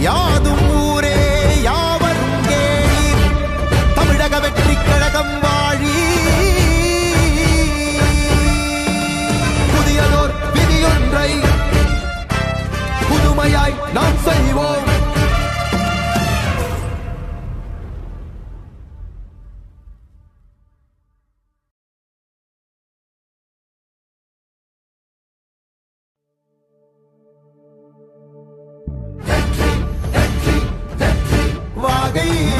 யாதும் ஊரே யாவரும் கேளீர்? தமிழக வெற்றி கழகம் வாழி புதியதோர் விதியொன்றை புதுமையாய் நாம் செய்வோம். be